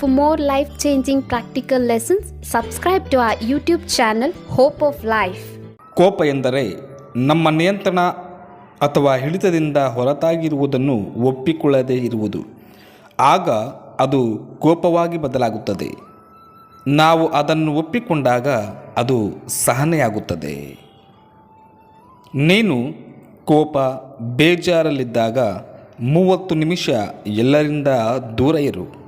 For more life changing practical lessons, subscribe to our YouTube channel Hope of Life. ಕೋಪ ಎಂದರೆ ನಮ್ಮ ನಿಯಂತ್ರಣ ಅಥವಾ ಹಿಡಿತದಿಂದ ಹೊರತಾಗಿರುವುದನ್ನು ಒಪ್ಪಿಕೊಳ್ಳದೇ ಇರುವುದು. ಆಗ ಅದು ಕೋಪವಾಗಿ ಬದಲಾಗುತ್ತದೆ. ನಾವು ಅದನ್ನು ಒಪ್ಪಿಕೊಂಡಾಗ ಅದು ಸಹನೆಯಾಗುತ್ತದೆ. ನೀನು ಕೋಪ ಬೇಜಾರಲ್ಲಿದ್ದಾಗ ಮೂವತ್ತು ನಿಮಿಷ ಎಲ್ಲರಿಂದ ದೂರ ಇರು.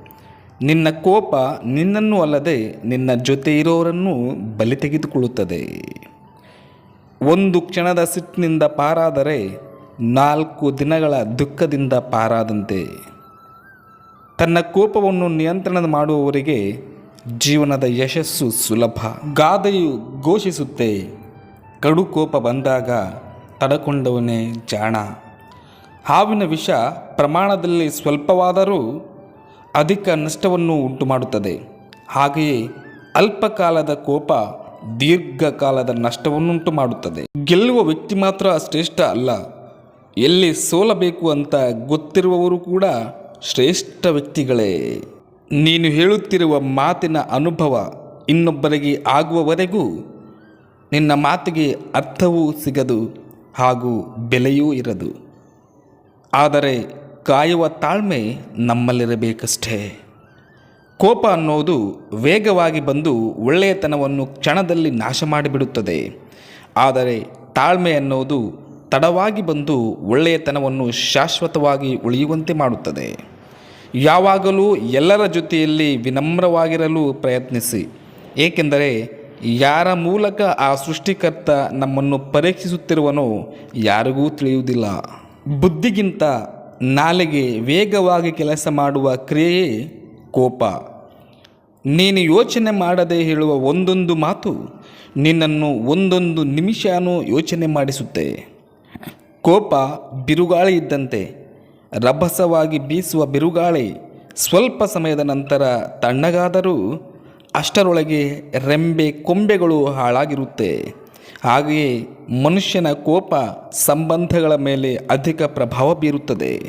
ನಿನ್ನ ಕೋಪ ನಿನ್ನನ್ನು ಅಲ್ಲದೆ ನಿನ್ನ ಜೊತೆ ಇರೋರನ್ನು ಬಲಿ ತೆಗೆದುಕೊಳ್ಳುತ್ತದೆ. ಒಂದು ಕ್ಷಣದ ಸಿಟ್ಟಿನಿಂದ ಪಾರಾದರೆ ನಾಲ್ಕು ದಿನಗಳ ದುಃಖದಿಂದ ಪಾರಾದಂತೆ. ತನ್ನ ಕೋಪವನ್ನು ನಿಯಂತ್ರಣ ಮಾಡುವವರಿಗೆ ಜೀವನದ ಯಶಸ್ಸು ಸುಲಭ. ಗಾದೆಯು ಘೋಷಿಸುತ್ತೆ, ಕಡು ಕೋಪ ಬಂದಾಗ ತಡಕೊಂಡವನೇ ಜಾಣ. ಹಾವಿನ ವಿಷ ಪ್ರಮಾಣದಲ್ಲಿ ಸ್ವಲ್ಪವಾದರೂ ಅಧಿಕ ನಷ್ಟವನ್ನು ಉಂಟು ಮಾಡುತ್ತದೆ ಹಾಗೆಯೇ ಅಲ್ಪಕಾಲದ ಕೋಪ ದೀರ್ಘಕಾಲದ ನಷ್ಟವನ್ನುಂಟು ಮಾಡುತ್ತದೆ ಗೆಲ್ಲುವ ವ್ಯಕ್ತಿ ಮಾತ್ರ ಶ್ರೇಷ್ಠ ಅಲ್ಲ. ಎಲ್ಲಿ ಸೋಲಬೇಕು ಅಂತ ಗೊತ್ತಿರುವವರು ಕೂಡ ಶ್ರೇಷ್ಠ ವ್ಯಕ್ತಿಗಳೇ. ನೀನು ಹೇಳುತ್ತಿರುವ ಮಾತಿನ ಅನುಭವ ಇನ್ನೊಬ್ಬರಿಗೆ ಆಗುವವರೆಗೂ ನಿನ್ನ ಮಾತಿಗೆ ಅರ್ಥವೂ ಸಿಗದು ಹಾಗೂ ಬೆಲೆಯೂ ಇರದು. ಆದರೆ ಕಾಯುವ ತಾಳ್ಮೆ ನಮ್ಮಲ್ಲಿರಬೇಕಷ್ಟೇ. ಕೋಪ ಅನ್ನೋದು ವೇಗವಾಗಿ ಬಂದು ಒಳ್ಳೆಯತನವನ್ನು ಕ್ಷಣದಲ್ಲಿ ನಾಶ ಮಾಡಿಬಿಡುತ್ತದೆ. ಆದರೆ ತಾಳ್ಮೆ ಅನ್ನೋದು ತಡವಾಗಿ ಬಂದು ಒಳ್ಳೆಯತನವನ್ನು ಶಾಶ್ವತವಾಗಿ ಉಳಿಯುವಂತೆ ಮಾಡುತ್ತದೆ. ಯಾವಾಗಲೂ ಎಲ್ಲರ ಜೊತೆಯಲ್ಲಿ ವಿನಮ್ರವಾಗಿರಲು ಪ್ರಯತ್ನಿಸಿ. ಏಕೆಂದರೆ ಯಾರ ಮೂಲಕ ಆ ಸೃಷ್ಟಿಕರ್ತ ನಮ್ಮನ್ನು ಪರೀಕ್ಷಿಸುತ್ತಿರುವನೋ ಯಾರಿಗೂ ತಿಳಿಯುವುದಿಲ್ಲ. ಬುದ್ಧಿಗಿಂತ ನಾಲಿಗೆ ವೇಗವಾಗಿ ಕೆಲಸ ಮಾಡುವ ಕ್ರಿಯೆಯೇ ಕೋಪ. ನೀನು ಯೋಚನೆ ಮಾಡದೆ ಹೇಳುವ ಒಂದೊಂದು ಮಾತು ನಿನ್ನನ್ನು ಒಂದೊಂದು ನಿಮಿಷನೂ ಯೋಚನೆ ಮಾಡಿಸುತ್ತೆ. ಕೋಪ ಬಿರುಗಾಳಿ ಇದ್ದಂತೆ, ರಭಸವಾಗಿ ಬೀಸುವ ಬಿರುಗಾಳಿ ಸ್ವಲ್ಪ ಸಮಯದ ನಂತರ ತಣ್ಣಗಾದರೂ ಅಷ್ಟರೊಳಗೆ ರೆಂಬೆ ಕೊಂಬೆಗಳು ಹಾಳಾಗಿರುತ್ತೆ. ಹಾಗೆಯೇ ಮನುಷ್ಯನ ಕೋಪ ಸಂಬಂಧಗಳ ಮೇಲೆ ಅಧಿಕ ಪ್ರಭಾವ ಬೀರುತ್ತದೆ.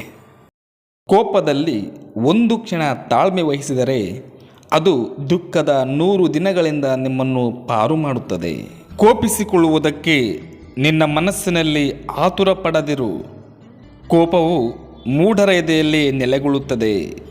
ಕೋಪದಲ್ಲಿ ಒಂದು ಕ್ಷಣ ತಾಳ್ಮೆ ವಹಿಸಿದರೆ ಅದು ದುಃಖದ ನೂರು ದಿನಗಳಿಂದ ನಿಮ್ಮನ್ನು ಪಾರು ಮಾಡುತ್ತದೆ. ಕೋಪಿಸಿಕೊಳ್ಳುವುದಕ್ಕೆ ನಿನ್ನ ಮನಸ್ಸಿನಲ್ಲಿ ಆತುರ ಪಡದಿರು. ಕೋಪವು ಮೂಢರ ಎದೆಯಲ್ಲಿ ನೆಲೆಗೊಳ್ಳುತ್ತದೆ.